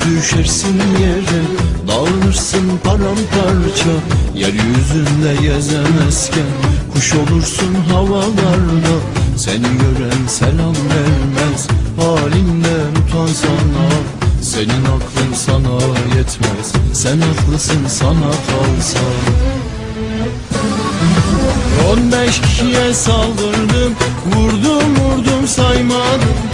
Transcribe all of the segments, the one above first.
düşersin yere Dağılırsın paramparça. Yeryüzünde gezemezken Kuş olursun havalarda. Seni gören selam vermez Halinden utansana Senin aklın sana yetmez Sen haklısın sana kalsa. On beş kişiye saldırdım Vurdum vurdum saymadım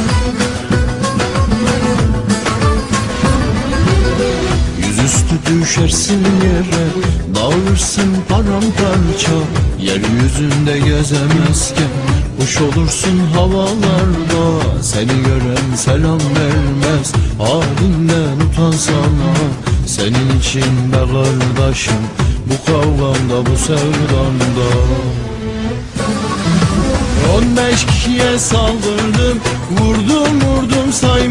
Yüzüstü düşersin yere. Dağılırsın paramparça Yeryüzünde gezemezken. Kuş olursun havalarda Seni gören selam vermez. Halinden utansana Senin için be kardeşim. Bu kavgamda bu sevdamda On beş kişiye saldırdım Vurdum vurdum saymadım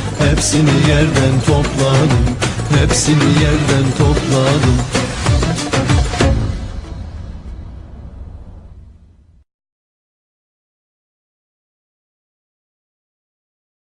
Hepsini yerden topladım Hepsini yerden topladım